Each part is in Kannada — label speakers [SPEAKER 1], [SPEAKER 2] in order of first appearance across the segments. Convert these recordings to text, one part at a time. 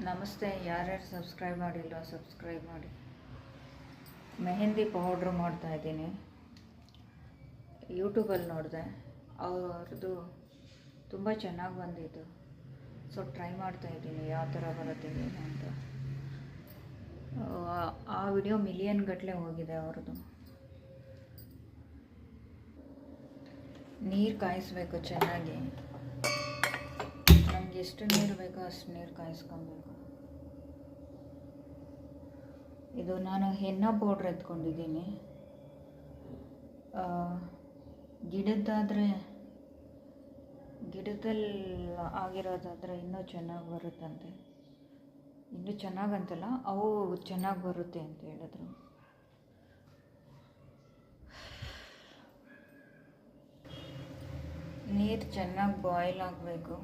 [SPEAKER 1] ನಮಸ್ತೆ, ಯಾರ್ಯಾರು ಸಬ್ಸ್ಕ್ರೈಬ್ ಮಾಡಿಲ್ಲ ಸಬ್ಸ್ಕ್ರೈಬ್ ಮಾಡಿ. ಮೆಹಂದಿ ಪೌಡ್ರ್ ಮಾಡ್ತಾ ಇದ್ದೀನಿ. ಯೂಟ್ಯೂಬಲ್ಲಿ ನೋಡಿದೆ. ಅವ್ರದ್ದು ತುಂಬ ಚೆನ್ನಾಗಿ ಬಂದಿತ್ತು ಸೊ ಟ್ರೈ ಮಾಡ್ತಾ ಇದ್ದೀನಿ, ಯಾವ ಥರ ಬರುತ್ತೆ ಏನು ಅಂತ. ಆ- ಆ ವಿಡಿಯೋ ಮಿಲಿಯನ್ ಗಟ್ಟಲೆ ಹೋಗಿದೆ ಅವ್ರದ್ದು. ನೀರು ಕಾಯಿಸ್ಬೇಕು ಚೆನ್ನಾಗಿ. ಎಷ್ಟು ನೀರು ಬೇಕೋ ಅಷ್ಟು ನೀರು ಕಾಯಿಸ್ಕೊಬೇಕು. ಇದು ನಾನು ಹೆನ್ನ ಪೌಡ್ರ್ ಎತ್ಕೊಂಡಿದ್ದೀನಿ. ಗಿಡದ್ದಾದರೆ ಗಿಡದಲ್ಲಿ ಆಗಿರೋದಾದರೆ ಇನ್ನೂ ಚೆನ್ನಾಗಿ ಬರುತ್ತಂತೆ. ಇನ್ನೂ ಚೆನ್ನಾಗಂತಲ್ಲ, ಅವು ಚೆನ್ನಾಗಿ ಬರುತ್ತೆ ಅಂತ ಹೇಳಿದ್ರು. ನೀರು ಚೆನ್ನಾಗಿ ಬಾಯ್ಲ್ ಆಗಬೇಕು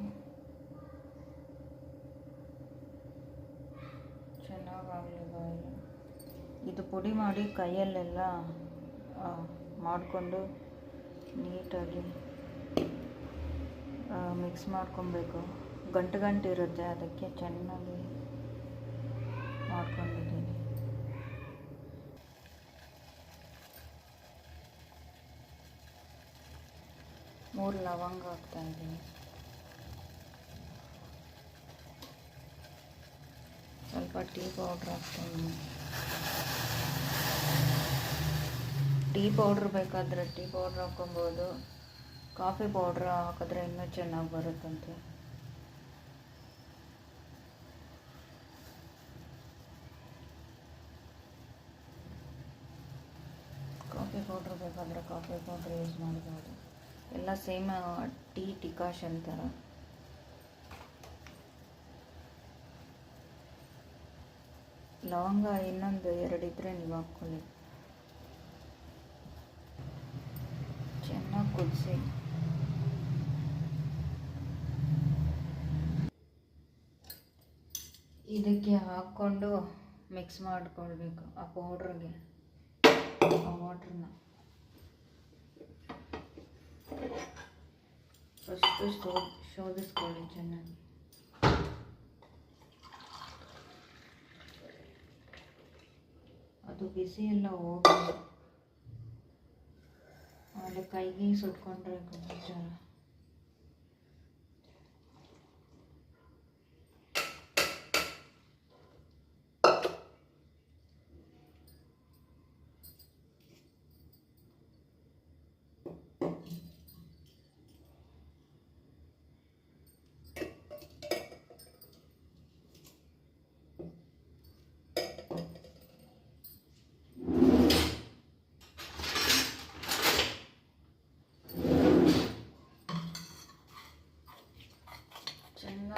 [SPEAKER 1] ಚೆನ್ನಾಗಾಗಲಿ ಬಾಯ್ಲ್ ಇದು ಪುಡಿ ಮಾಡಿ ಕೈಯಲ್ಲೆಲ್ಲ ಮಾಡಿಕೊಂಡು ನೀಟಾಗಿ ಮಿಕ್ಸ್ ಮಾಡ್ಕೊಬೇಕು. ಗಂಟು ಗಂಟು ಇರುತ್ತೆ, ಅದಕ್ಕೆ ಚೆನ್ನಾಗಿ ಮಾಡ್ಕೊಂಡಿದ್ದೀನಿ. ಮೂರು ಲವಂಗ ಹಾಕ್ತಾ ಇದ್ದೀನಿ. ಸ್ವಲ್ಪ ಟೀ ಪೌಡ್ರ್ ಹಾಕ್ತೀನಿ ಟೀ ಪೌಡ್ರ್ ಬೇಕಾದರೆ ಟೀ ಪೌಡ್ರ್ ಹಾಕ್ಕೊಬೋದು. ಕಾಫಿ ಪೌಡ್ರ್ ಹಾಕಿದ್ರೆ ಇನ್ನೂ ಚೆನ್ನಾಗಿ ಬರುತ್ತಂತೆ. ಕಾಫಿ ಪೌಡ್ರ್ ಬೇಕಾದರೆ ಕಾಫಿ ಪೌಡ್ರ್ ಯೂಸ್ ಮಾಡ್ಬೋದು. ಎಲ್ಲ ಸೇಮ್ ಟೀ ಟಿಕಾಶ್ ಥರ. ಲವಂಗ ಇನ್ನೊಂದು ಎರಡಿದ್ರೆ ನೀವು ಹಾಕ್ಕೊಳ್ಳಿ. ಚೆನ್ನಾಗಿ ಕುದಿಸಿ. ಇದಕ್ಕೆ ಹಾಕ್ಕೊಂಡು ಮಿಕ್ಸ್ ಮಾಡ್ಕೊಳ್ಬೇಕು ಆ ಪೌಡ್ರಿಗೆ ಆ ವಾಟ್ರನ್ನ ಫಸ್ಟು ಶೋ, ಶೋಧಿಸ್ಕೊಳ್ಳಿ ಚೆನ್ನಾಗಿ. ಅದು ಬಿಸಿ ಎಲ್ಲ ಹೋಗಿ ಆಮೇಲೆ ಕೈಗೆ ಸುಟ್ಕೊಂಡ್ರೆ ವಿಚಾರ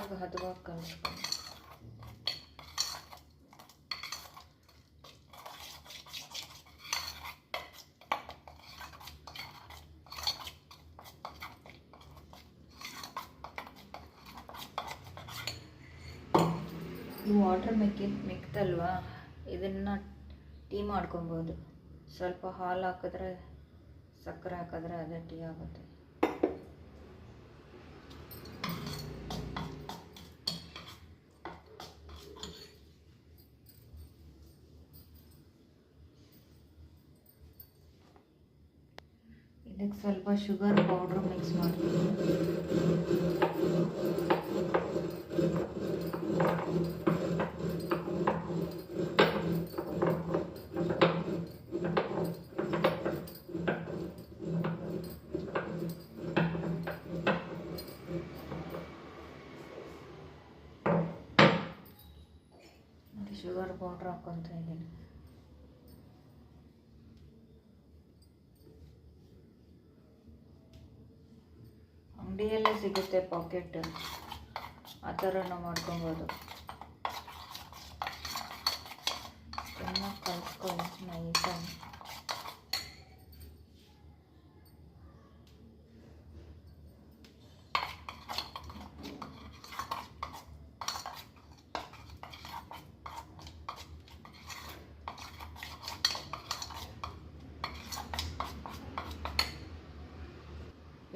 [SPEAKER 1] ಚೆನ್ನಾಗಿ ಹದವಾಗಿ ಕಲಿಸ್ಕೊಳ್ಳಿ ಈ ವಾಟರ್ ಮೆಕ್ಕಿ ಮೆಕ್ತಲ್ವಾ ಇದನ್ನು ಟೀ ಮಾಡ್ಕೊಬೋದು. ಸ್ವಲ್ಪ ಹಾಲು ಹಾಕಿದ್ರೆ, ಸಕ್ಕರೆ ಹಾಕಿದ್ರೆ ಅದೇ ಟೀ ಆಗುತ್ತೆ. ಇದಕ್ಕೆ ಸ್ವಲ್ಪ ಶುಗರ್ ಪೌಡ್ರ್ ಮಿಕ್ಸ್ ಮಾಡ್ತೀನಿ ನೋಡಿ ಶುಗರ್ ಪೌಡ್ರ್ ಹಾಕ್ಕೊತ ಇದ್ದೀನಿ ಅಂಗಡಿಯಲ್ಲೇ ಸಿಗುತ್ತೆ ಪಾಕೆಟ್. ಆ ಥರನೂ ಮಾಡ್ಕೊಬೋದು. ಚೆನ್ನಾಗಿ ಕಲಿಸ್ಕೊಳ್ಳಿ ನೈಸಾಗಿ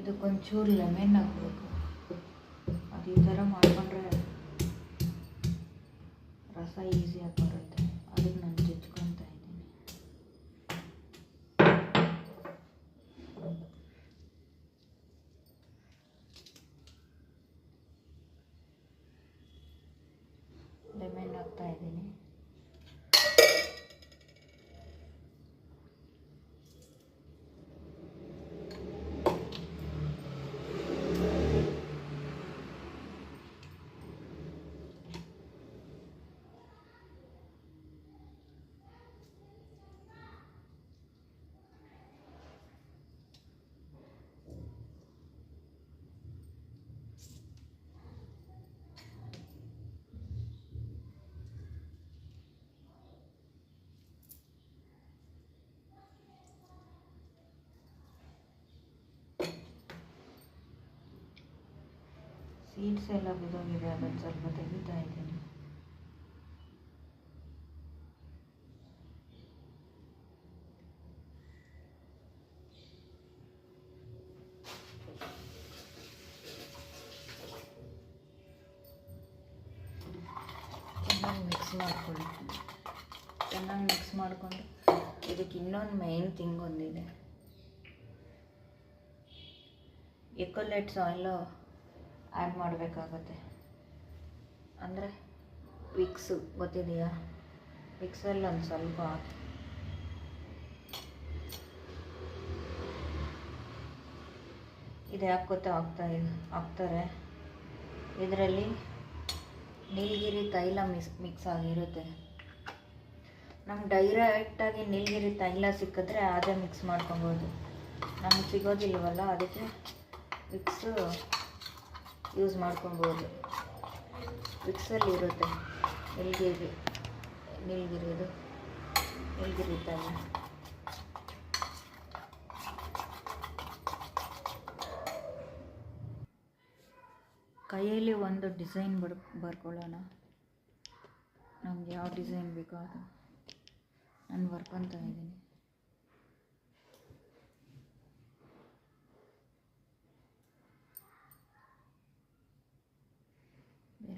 [SPEAKER 1] ఇది కొంచెం లెమన్ నాకు ಸೀಡ್ಸ್ ಎಲ್ಲ ಬಿದ್ದೋಗಿದೆ ಅದನ್ನು ಸ್ವಲ್ಪ ತೆಗಿತಾ ಇದ್ದೀನಿ. ಚೆನ್ನಾಗಿ ಮಿಕ್ಸ್ ಮಾಡ್ಕೊಳ್ಳಿ. ಚೆನ್ನಾಗಿ ಮಿಕ್ಸ್ ಮಾಡಿಕೊಂಡು ಇದಕ್ಕೆ ಇನ್ನೊಂದು ಮೈನ್ ಥಿಂಗ್ ಒಂದಿದೆ. ಎಕೊಲೆಟ್ಸ್ ಆಯಿಲು ಆ್ಯಡ್ ಮಾಡಬೇಕಾಗುತ್ತೆ. ಅಂದರೆ ವಿಕ್ಸು ಗೊತ್ತಿದೆಯಾ? ವಿಕ್ಸಲ್ಲಿ ಒಂದು ಸ್ವಲ್ಪ ಹಾಕಿ ಇದು ಯಾಕೆ ಗೊತ್ತಾ ಆಗ್ತಾ ಹಾಕ್ತಾರೆ ಇದರಲ್ಲಿ ನೀಲಗಿರಿ ತೈಲ ಮಿಸ್ ಮಿಕ್ಸ್ ಆಗಿರುತ್ತೆ. ನಮ್ಗೆ ಡೈರೆಕ್ಟಾಗಿ ನೀಲಗಿರಿ ತೈಲ ಸಿಕ್ಕಿದ್ರೆ ಅದೇ ಮಿಕ್ಸ್ ಮಾಡ್ಕೊಬೋದು. ನಮ್ಗೆ ಸಿಗೋದಿಲ್ವಲ್ಲ, ಅದಕ್ಕೆ ವಿಕ್ಸು ಯೂಸ್ ಮಾಡ್ಕೊಬೋದು. ವಿಕ್ಸಲ್ಲಿ ಇರುತ್ತೆ. ನೀಲಗಿರಿ ಇದು ನೀಲಗಿರಿ ತಾಯಿ ಕೈಯಲ್ಲಿ ಒಂದು ಡಿಸೈನ್ ಬರ್, ಬರ್ಕೊಳ್ಳೋಣ. ನಮ್ಗೆ ಯಾವ ಡಿಸೈನ್ ಬೇಕೋ ಅದು. ನಾನು ಬರ್ಕೊತಾ ಇದ್ದೀನಿ.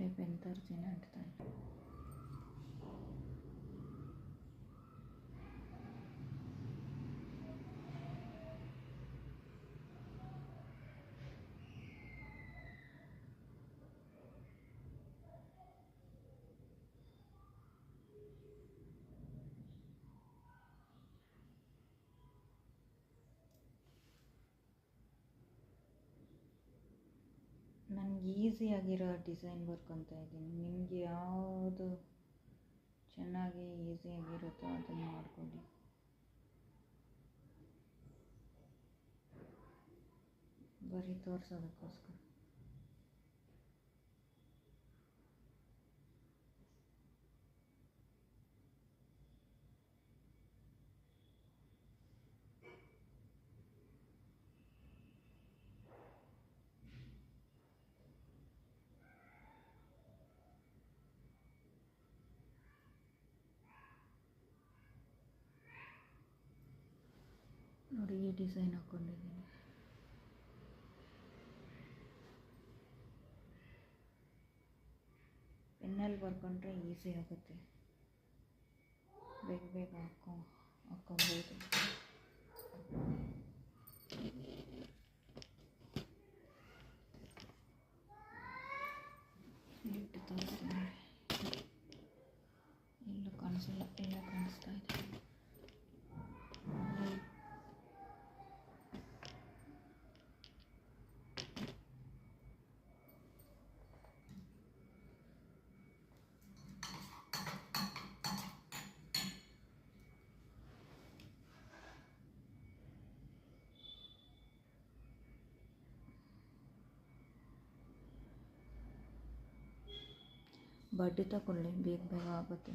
[SPEAKER 1] ಬೇರೆ ಪೆನ್ ತರ್ತೀನಿ ಅಂಟ್ತಾ ಇದ್ದೀನಿ ನನಗೆ ಆಗಿರೋ ಡಿಸೈನ್ ಬರ್ಕೊತಾ ಇದ್ದೀನಿ. ನಿಮಗೆ ಯಾವುದು ಚೆನ್ನಾಗಿ ಈಸಿಯಾಗಿರುತ್ತೋ ಅದನ್ನು ಮಾಡ್ಕೊಳ್ಳಿ ಬರೀ ತೋರಿಸೋದಕ್ಕೋಸ್ಕರ. ನೋಡಿ, ಈ ಡಿಸೈನ್ ಹಾಕ್ಕೊಂಡಿದ್ದೀನಿ ಪೆನ್ನಲ್ಲಿ ಬರ್ಕೊಂಡ್ರೆ ಈಸಿ ಆಗುತ್ತೆ. ಬೇಗ ಬೇಗ ಹಾಕೊ ಹಾಕ್ಕೊಬೋದು ಇಟ್ಟು ತೋರಿಸ್ತೀನಿ. ಎಲ್ಲೂ ಕಾಣಿಸಲ್ಲ ಎಲ್ಲ ಕಾಣಿಸ್ತಾ ಇದೆ. ಬಡ್ಡಿ ತಗೊಳ್ಳಿ ಬೇಗ ಬೇಗ ಆಗುತ್ತೆ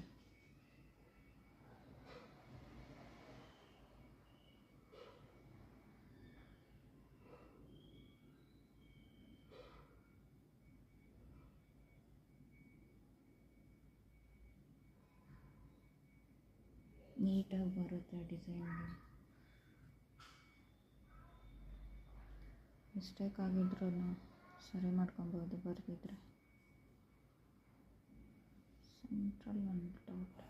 [SPEAKER 1] ನೀಟಾಗಿ ಬರುತ್ತೆ ಡಿಸೈನ್ ಮಿಸ್ಟೇಕ್ ಆಗಿದ್ರೂ ಸರಿ ಮಾಡ್ಕೊಬೋದು ಬರೆದಿದ್ರೆ ಸೆಂಟ್ರಲ್ ಒಂದು ಡೌಟ್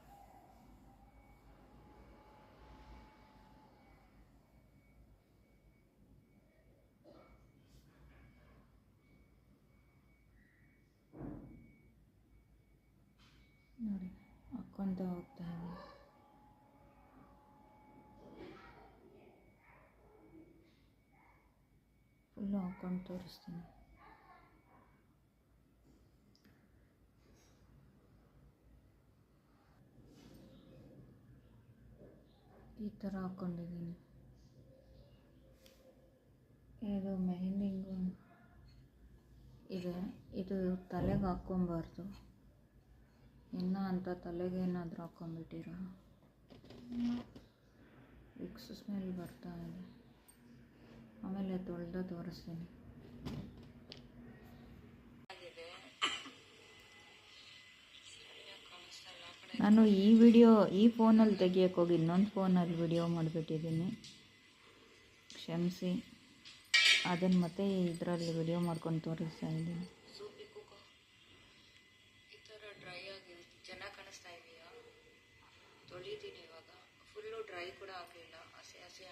[SPEAKER 1] ನೋಡಿ ಹಾಕ್ಕೊಳ್ತಾ ಹೋಗ್ತಾ ಇದ್ದೀನಿ. ಫುಲ್ಲು ಹಾಕೊಂಡು ತೋರಿಸ್ತೀನಿ ಈ ಥರ ಹಾಕ್ಕೊಂಡಿದ್ದೀನಿ. ಇದು ಮೆಹಂದಿಂಗು. ಇದೆ. ಇದು ತಲೆಗೆ ಹಾಕ್ಕೊಬಾರ್ದು. ಇನ್ನು ಅಂತ ತಲೆಗೆ ಏನಾದರೂ ಹಾಕ್ಕೊಂಬಿಟ್ಟಿರೋ ವಿಕ್ಸ್ ಸ್ಮೆಲ್ ಬರ್ತಾ ಇದೆ. ಆಮೇಲೆ ತೊಳೆದ ತೋರಿಸ್ತೀನಿ. ನಾನು ಈ ವಿಡಿಯೋ, ಈ ಫೋನಲ್ಲಿ ತೆಗಿಯೋಕೆ ಹೋಗಿ ಇನ್ನೊಂದು ಫೋನಲ್ಲಿ ವಿಡಿಯೋ ಮಾಡಿಬಿಟ್ಟಿದ್ದೀನಿ. ಕ್ಷಮಿಸಿ. ಅದನ್ನು ಮತ್ತೆ ಇದರಲ್ಲಿ ವಿಡಿಯೋ ಮಾಡ್ಕೊಂಡು ತೋರಿಸ್ತಾ ಇದ್ದೀನಿ. ತೊಳಿತೀನಿ ಇವಾಗ. ಫುಲ್ಲು ಡ್ರೈ ಕೂಡ ಆಗಲಿಲ್ಲ. ಹಸಿ ಹಸಿ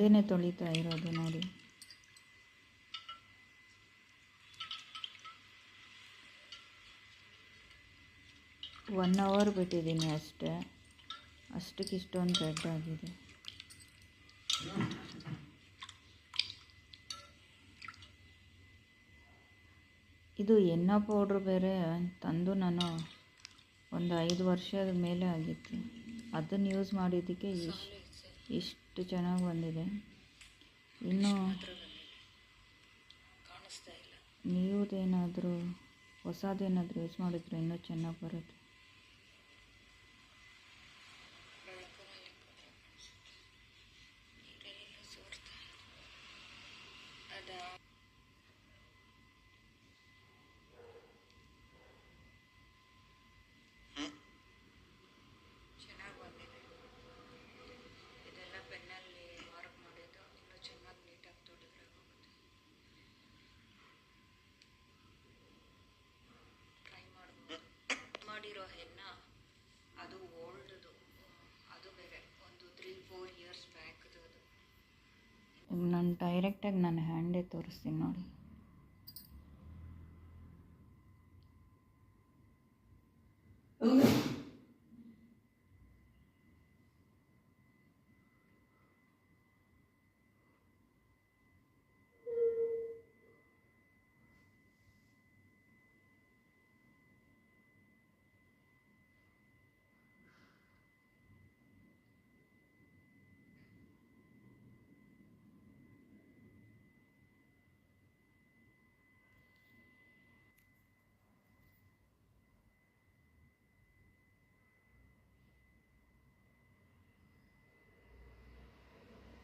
[SPEAKER 1] ಮುಂದೆನೇ ತೊಳಿತಾ ಇರೋದು ನೋಡಿ. ಒನ್ ಅವರ್ ಬಿಟ್ಟಿದ್ದೀನಿ ಅಷ್ಟೇ. ಅಷ್ಟಕ್ಕೆ ಇಷ್ಟೊಂದು ರೆಡ್ ಆಗಿದೆ ಇದು ಎಣ್ಣೆ ಪೌಡ್ರ್ ಬೇರೆ ತಂದು ನಾನು ಒಂದು ಐದು ವರ್ಷದ ಮೇಲೆ ಆಗಿತ್ತು. ಅದನ್ನು ಯೂಸ್ ಮಾಡಿದ್ದಕ್ಕೆ ಇಷ್ಟು. ಇಷ್ಟು ಚೆನ್ನಾಗಿ ಬಂದಿದೆ. ಇನ್ನು ನೀವುದೇನಾದರೂ ಹೊಸದೇನಾದರೂ ಯೂಸ್ ಮಾಡಿದ್ರೆ ಇನ್ನೂ ಚೆನ್ನಾಗಿ ಬರುತ್ತೆ ಚೆನ್ನಾಗಿ ಬಂದಿದೆ ಇದೆಲ್ಲ ಪೆನ್ನಲ್ಲಿ ಮಾರ್ಕ್ ಮಾಡಿದ್ದು ಇನ್ನೂ ಚೆನ್ನಾಗಿ ನೀಟಾಗಿ ತೊಳೆದ್ರೆ ಹೋಗುತ್ತೆ ಟ್ರೈ ಮಾಡ್ಬೋದು ಮಾಡಿರೋ ಹೆನ್ನ ಅದು ಓಲ್ಡ್ದು ಅದು ಬೇರೆ ಒಂದು ತ್ರೀ ಫೋರ್ ಇಯರ್ಸ್ ಬ್ಯಾಕ್ದು ಅದು ನಾನು ಡೈರೆಕ್ಟಾಗಿ ನನ್ನ ಹ್ಯಾಂಡೇ ತೋರಿಸ್ತೀನಿ ನೋಡಿ.